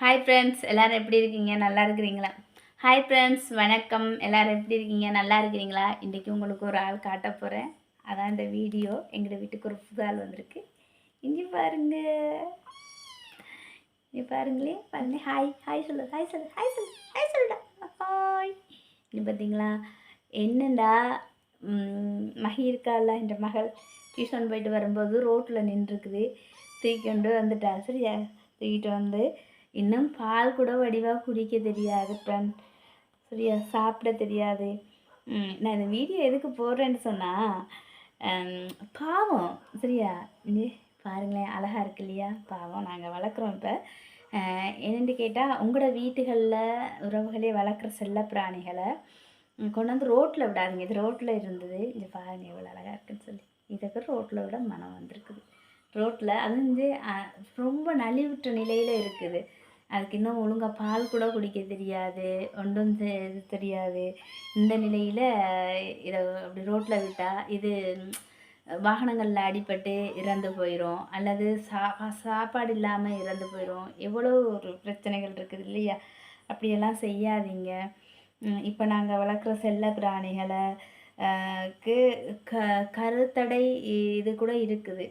Hi friends எல்லோரும் எப்படி இருக்கீங்க? நல்லா இருக்கிறீங்களா? ஹாய் ஃப்ரெண்ட்ஸ் வணக்கம். எல்லோரும் எப்படி இருக்கீங்க? நல்லா இருக்கிறீங்களா? இன்றைக்கி உங்களுக்கு ஒரு ஆள் காட்ட போகிறேன் அதான் இந்த வீடியோ. எங்கள் வீட்டுக்கு ஒரு புது ஆள் வந்திருக்கு. இங்கே பாருங்க. இங்கே பாருங்களே. பாருங்க ஹாய் ஹாய் சொல்லு. ஹாய் சொல்லு. ஹாய் சொல்லு. ஹாய் சொல்லுடா. ஹாய் இங்கே பார்த்தீங்களா என்னண்டா மகி இருக்கால என்ற மகள் டியூஷன் போயிட்டு வரும்போது ரோட்டில் நின்றுருக்குது. தூக்கி கொண்டு வந்துட்டா. சரியா? தூக்கிட்டு வந்து இன்னும் பால் கூட வடிவாக குடிக்க தெரியாது ஃப்ரெண்ட் சரியா? சாப்பிட தெரியாது. நான் இந்த வீடியோ எதுக்கு போடுறேன்னு சொன்னால் பாவம். சரியா? பாருங்களேன் அழகாக இருக்கு இல்லையா? பாவம். நாங்கள் வளர்க்குறோம் இப்போ. என்னென்னு கேட்டால் உங்களோட வீட்டுகளில் உறவுகளே வளர்க்குற செல்ல பிராணிகளை கொண்டு வந்து ரோட்டில் விடாதீங்க. இது ரோட்டில் இருந்தது. இங்கே பாருங்க எவ்வளோ அழகாக இருக்குன்னு சொல்லி. இதுக்கு ரோட்டில் விட மனம் வந்திருக்குது. ரோட்டில் அது வந்து ரொம்ப நலிவுற்ற நிலையில் இருக்குது. அதுக்கு இன்னும் ஒழுங்காக பால் கூட குடிக்க தெரியாது ஒன்றும் இது தெரியாது. இந்த நிலையில் இதை அப்படி ரோட்டில் விட்டால் இது வாகனங்களில் அடிபட்டு இறந்து போயிடும் அல்லது சா சாப்பாடு இல்லாமல் இறந்து போயிடும் எவ்வளோ ஒரு பிரச்சனைகள் இருக்குது இல்லையா? அப்படியெல்லாம் செய்யாதீங்க. இப்போ நாங்கள் வளர்க்குற செல்ல பிராணிகளை க்கு க கருத்தடை இது கூட இருக்குது.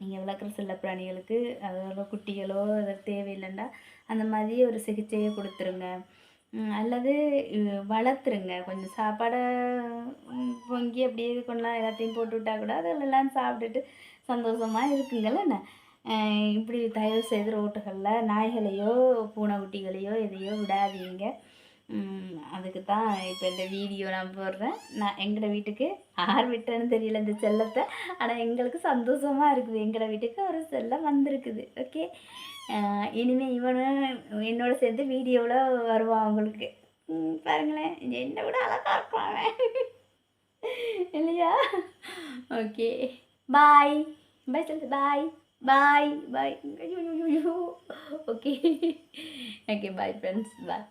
நீங்கள் வளர்க்குற செல்ல பிராணிகளுக்கு அதோட குட்டிகளோ அது தேவையில்லைண்டா அந்த மாதிரி ஒரு சிகிச்சையை கொடுத்துருங்க. அல்லது வளர்த்துருங்க. கொஞ்சம் சாப்பாடை பொங்கி அப்படியே கொண்டா எல்லாத்தையும் போட்டு விட்டா கூட அதெல்லாம் சாப்பிட்டுட்டு சந்தோஷமாக இருக்குங்கள்ல இப்படி தயவு செய்து ரோட்டுகளில் நாய்களையோ பூனைக்குட்டிகளையோ எதையோ விடாதீங்க. அதுக்கு தான் இப்போ இந்த வீடியோ நான் போடுறேன். நான் எங்களோட வீட்டுக்கு யார் விட்டேன்னு தெரியல இந்த செல்லத்தை. ஆனால் எங்களுக்கு சந்தோஷமாக இருக்குது. எங்களோட வீட்டுக்கு ஒரு செல்லம் வந்திருக்குது. ஓகே இனிமேல் இவனும் என்னோட சேர்ந்து வீடியோவில் வருவான் அவங்களுக்கு. பாருங்களேன். என்னை விட அழகாக இருப்பான் இல்லையா? ஓகே பாய் பாய் சொல்லு bye bye bye okay okay bye friends bye